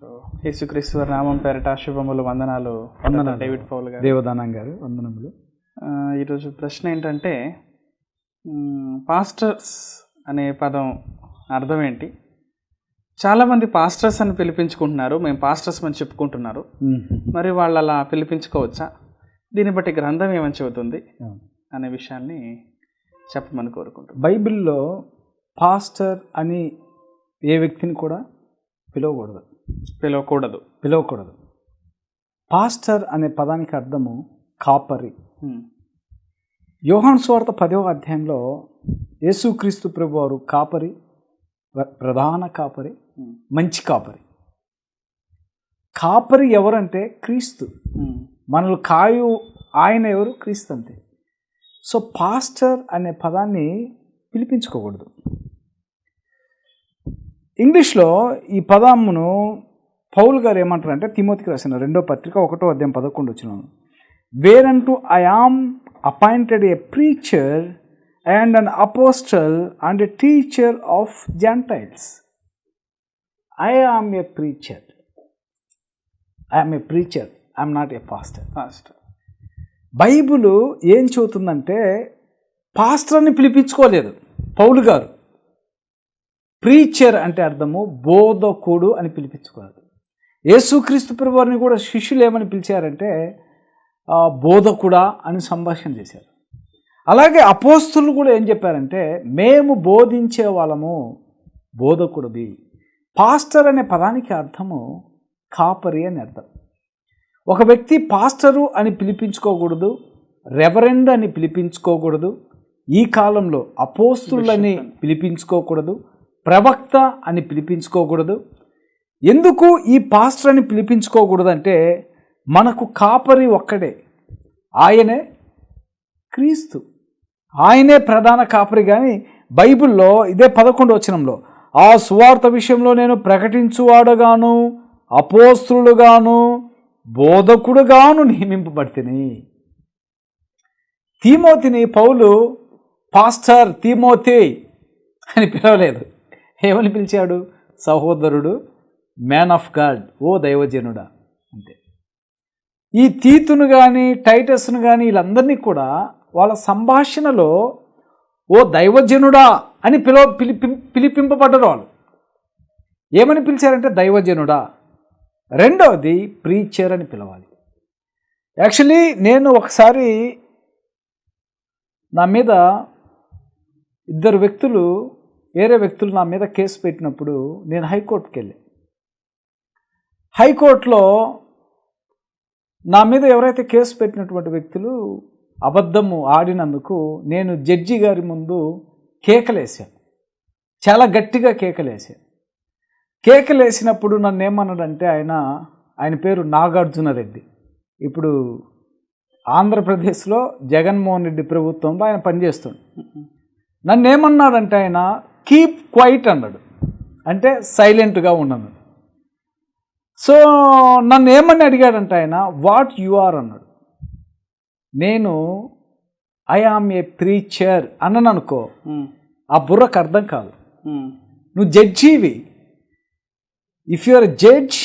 So యేసుక్రీస్తు నామం పేరట శుభములు వందనాలు. వందనాలు. డేవిడ్ పౌల్ గారు. దేవదానం గారు వందనములు. ఈరోజు ప్రశ్న ఏంటంటే పాస్టర్స్ అనే పదం అర్థం ఏంటి? చాలామంది పాస్టర్స్ అని పిలిపించుకుంటున్నారు మేము పాస్టర్స్ అని చెప్పుకుంటున్నారు. మరి వాళ్ళు అలా పిలిపించుకోవచ్చా? దీన్ని బట్టి గ్రంథం ఏమని చెబుతుంది? అనే విషయాన్ని చెప్పమని కోరుకుంటున్నాను బైబిల్లో పాస్టర్ అని ఏ వ్యక్తిని కూడా పిలవకూడదు. పిలవకూడదు. పిలవకూడదు. పాస్టర్ అనే పదానికి అర్థము కాపరి. యోహాన్ స్వార్థ పదవ అధ్యాయంలో యేసుక్రీస్తు ప్రభు వారు కాపరి ప్ర- ప్రధాన కాపరి మంచి కాపరి. కాపరి ఎవరంటే క్రీస్తు. మ్, మనల్ని కాయు ఆయన ఎవరు? క్రీస్తు అంతే. సో పాస్టర్ అనే పదాన్ని పిలిపించుకోకూడదు. ఇంగ్లీష్లో ఈ పదమును పౌల్ గారు ఏమంటారంటే తిమోతికి రాసిన రెండో పత్రిక ఒకటో అధ్యాయం పదకొండు వచ్చిన వేరంటూ I am appointed a preacher and an apostle and a teacher of gentiles I am a preacher I'm a preacher I'm not a pastor pastor Bible ఏం చెబుతుందంటే పాస్టర్ని పిలిపించుకోలేదు పౌలు గారు. ప్రీచర్ అంటే అర్థము బోధకుడు అని పిలిపించుకోలేదు యేసుక్రీస్తు ప్రభువారిని కూడా శిష్యులు ఏమని పిలిచారంటే బోధకుడా అని సంభాషణ చేశారు. అలాగే అపోస్తులు కూడా ఏం చెప్పారంటే మేము బోధించే వాళ్ళము బోధకుడివి. పాస్టర్ అనే పదానికి అర్థము కాపరి అని అర్థం. ఒక వ్యక్తి పాస్టరు అని పిలిపించుకోకూడదు రెవరెండ్ అని పిలిపించుకోకూడదు ఈ కాలంలో అపోస్తులని పిలిపించుకోకూడదు ప్రవక్త అని పిలిపించుకోకూడదు. ఎందుకు ఈ పాస్టర్ అని పిలిపించుకోకూడదు అంటే మనకు కాపరి ఒక్కడే. ఆయనే క్రీస్తు. ఆయనే ప్రధాన కాపరి కానీ బైబిల్లో ఇదే పదకొండు వచనంలో ఆ సువార్త విషయంలో నేను ప్రకటించువాడుగాను అపోస్తులుగాను బోధకుడుగాను నియమింపబడితిని. తీమోతిని పౌలు పాస్టర్ తీమోతి అని పిలవలేదు. ఏమని పిలిచాడు? సహోదరుడు మ్యాన్ ఆఫ్ గాడ్ ఓ దైవజనుడా అంతే. ఈ తీతును కానీ టైటస్ను కానీ వీళ్ళందరినీ కూడా వాళ్ళ సంభాషణలో ఓ దైవజనుడా అని పిలవ పిలిపి పిలిపింపబడ్డరు వాళ్ళు. ఏమని పిలిచారంటే దైవజనుడా రెండవది ప్రీచర్ అని పిలవాలి. యాక్చువల్లీ నేను ఒకసారి నా మీద ఇద్దరు వ్యక్తులు వేరే వ్యక్తులు నా మీద కేసు పెట్టినప్పుడు నేను హైకోర్టుకి వెళ్ళి హైకోర్టులో నా మీద ఎవరైతే కేసు పెట్టినటువంటి వ్యక్తులు అబద్ధము ఆడినందుకు నేను జడ్జి గారి ముందు కేకలేశాను. చాలా గట్టిగా కేకలేశాను. కేకలేసినప్పుడు నన్ను ఏమన్నాడంటే ఆయన ఆయన పేరు నాగార్జున రెడ్డి. ఇప్పుడు ఆంధ్రప్రదేశ్లో జగన్మోహన్ రెడ్డి ప్రభుత్వంలో ఆయన పనిచేస్తుండు. నన్ను ఏమన్నాడంటే ఆయన కీప్ క్వైట్ అన్నాడు. అంటే సైలెంట్గా ఉండను. సో నన్ను ఏమని అడిగాడంటే ఆయన వాట్ యు ఆర్ అన్నాడు. నేను ఐ ఆమ్ ఏ ప్రీచర్ అన్నను అనుకో ఆ బుర్రకు అర్థం కాదు. నువ్వు జడ్జివి if you are judge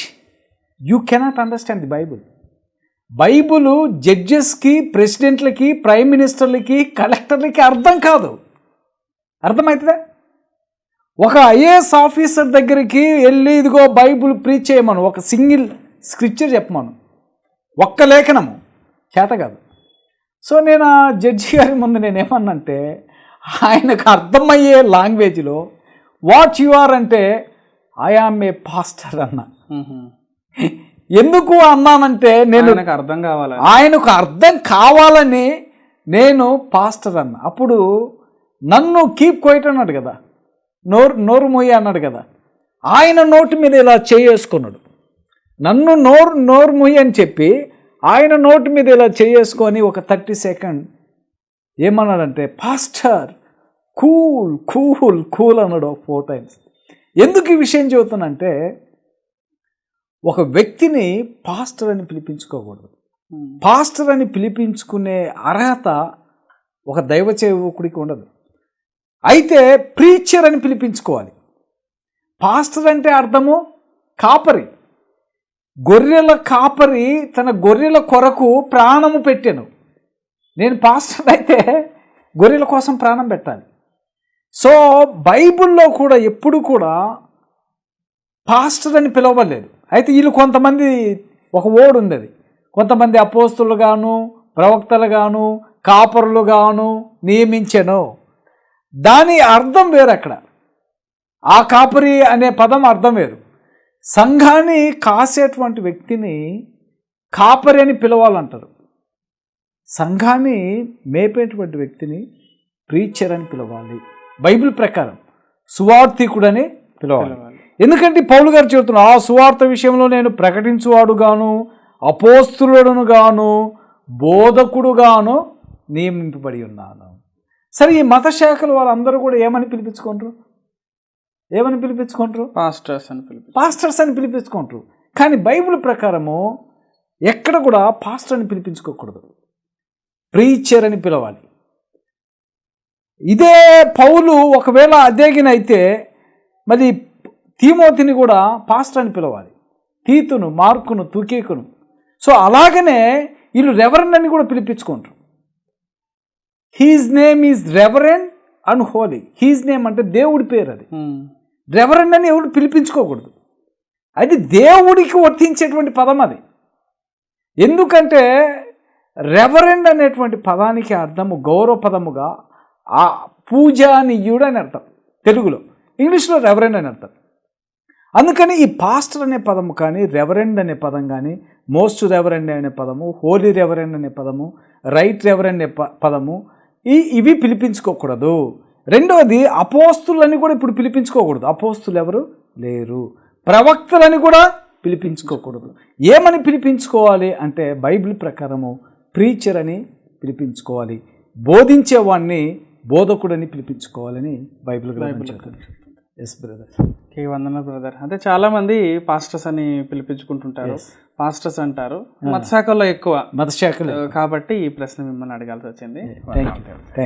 you cannot understand the Bible Bible జడ్జెస్కి ప్రెసిడెంట్లకి ప్రైమ్ మినిస్టర్లకి కలెక్టర్లకి అర్థం కాదు. అర్థమవుతుందా ఒక ఐఏఎస్ ఆఫీసర్ దగ్గరికి వెళ్ళి ఇదిగో బైబుల్ ప్రీచ్ చేయమను. ఒక సింగిల్ స్క్రిప్చర్ చెప్పమను. ఒక్క లేఖనము. చేత కాదు. సో నేను ఆ జడ్జి గారి ముందు నేను ఏమన్నంటే ఆయనకు అర్థమయ్యే లాంగ్వేజ్లో వాట్ యు ఆర్ అంటే ఐ ఆమ్ ఏ పాస్టర్ అన్న. ఎందుకు అన్నానంటే నేను అర్థం కావాలి? ఆయనకు అర్థం కావాలని నేను పాస్టర్ అన్న. అప్పుడు నన్ను కీప్ క్వైట్ అన్నాడు కదా. నోరు నోరు మొయ్యి అన్నాడు కదా. ఆయన నోటి మీద ఇలా చేసుకున్నాడు నన్ను నోరు నోరు మొయ్యి అని చెప్పి ఆయన నోటి మీద ఇలా చేసుకొని ఒక థర్టీ సెకండ్ ఏమన్నాడంటే పాస్టర్ కూల్ కూల్ కూల్ అన్నాడు ఫోర్ టైమ్స్. ఎందుకు ఈ విషయం చెబుతానంటే ఒక వ్యక్తిని పాస్టర్ అని పిలిపించుకోకూడదు. పాస్టర్ అని పిలిపించుకునే అర్హత ఒక దైవ సేవకుడికి ఉండదు. అయితే ప్రీచర్ అని పిలిపించుకోవాలి. పాస్టర్ అంటే అర్థము కాపరి. గొర్రెల కాపరి తన గొర్రెల కొరకు ప్రాణము పెట్టాను. నేను పాస్టర్ అయితే గొర్రెల కోసం ప్రాణం పెట్టాలి. సో బైబిల్లో కూడా ఎప్పుడు కూడా పాస్టర్ అని పిలవలేదు. అయితే వీళ్ళు కొంతమంది ఒక ఓడు ఉంది అది కొంతమంది అపోస్తులు గాను ప్రవక్తలు గాను కాపరులు గాను నియమించాను. దాని అర్థం వేరు అక్కడ. ఆ కాపరి అనే పదం అర్థం వేరు. సంఘాన్ని కాసేటువంటి వ్యక్తిని కాపరి అని పిలవాలంటారు. సంఘాన్ని మేపేటువంటి వ్యక్తిని ప్రీచర్ అని పిలవాలి. బైబిల్ ప్రకారం సువార్థికుడని పిలవాలి. ఎందుకంటే పౌలు గారు చెబుతున్నారు ఆ సువార్త విషయంలో నేను ప్రకటించువాడుగాను అపోస్తులుడను గాను బోధకుడుగాను నియమింపబడి ఉన్నాను. సరే ఈ మత శాఖలు వాళ్ళందరూ కూడా ఏమని పిలిపించుకుంటారు? ఏమని పిలిపించుకుంటారు? పాస్టర్స్ అని పిలిపి పాస్టర్స్ అని పిలిపించుకుంటారు. కానీ బైబిల్ ప్రకారము ఎక్కడ కూడా పాస్టర్ అని పిలిపించుకోకూడదు. ప్రీచర్ అని పిలవాలి. ఇదే పౌలు ఒకవేళ అదేగినైతే మరి తీమోతిని కూడా పాస్టర్ అని పిలవాలి. తీతును మార్కును తుకీకును. సో అలాగనే వీళ్ళు రెవరెండ్ అని కూడా పిలిపించుకుంటారు. His name is reverend and holy his name అంటే దేవుడి పేరు అది. రెవరెండ్ అని ఎవరు పిలిపించుకోకూడదు. అది దేవుడికి వర్తించేటువంటి పదం అది. ఎందుకంటే రెవరెండ్ అనేటువంటి పదానికి అర్థము గౌరవ పదముగా ఆ పూజానీయుడు అని అర్థం. తెలుగులో. ఇంగ్లీష్లో రెవరెండ్ అని అర్థం. అందుకని ఈ పాస్టర్ అనే పదము కానీ రెవరెండ్ అనే పదం కానీ మోస్ట్ రెవరెండ్ అనే పదము హోలీ రెవరెండ్ అనే పదము రైట్ రెవరెండ్ అనే ప- పదము ఈ ఇవి పిలిపించుకోకూడదు. రెండవది అపోస్తులని కూడా ఇప్పుడు పిలిపించుకోకూడదు. అపోస్తులు ఎవరు? లేరు. ప్రవక్తలని కూడా పిలిపించుకోకూడదు. ఏమని పిలిపించుకోవాలి అంటే బైబిల్ ప్రకారము ప్రీచర్ అని పిలిపించుకోవాలి. బోధించేవాడిని బోధకుడని పిలిపించుకోవాలని బైబిల్ గ్రంథం చెప్తుంది. ఎస్ బ్రదర్ ఓకే వందన బ్రదర్ అంటే చాలా మంది పాస్టర్స్ అని పిలిపించుకుంటుంటారు. పాస్టర్స్ అంటారు. మత శాఖల్లో ఎక్కువ. మత శాఖలు కాబట్టి ఈ ప్రశ్న మిమ్మల్ని అడగాల్సి వచ్చింది. Thank you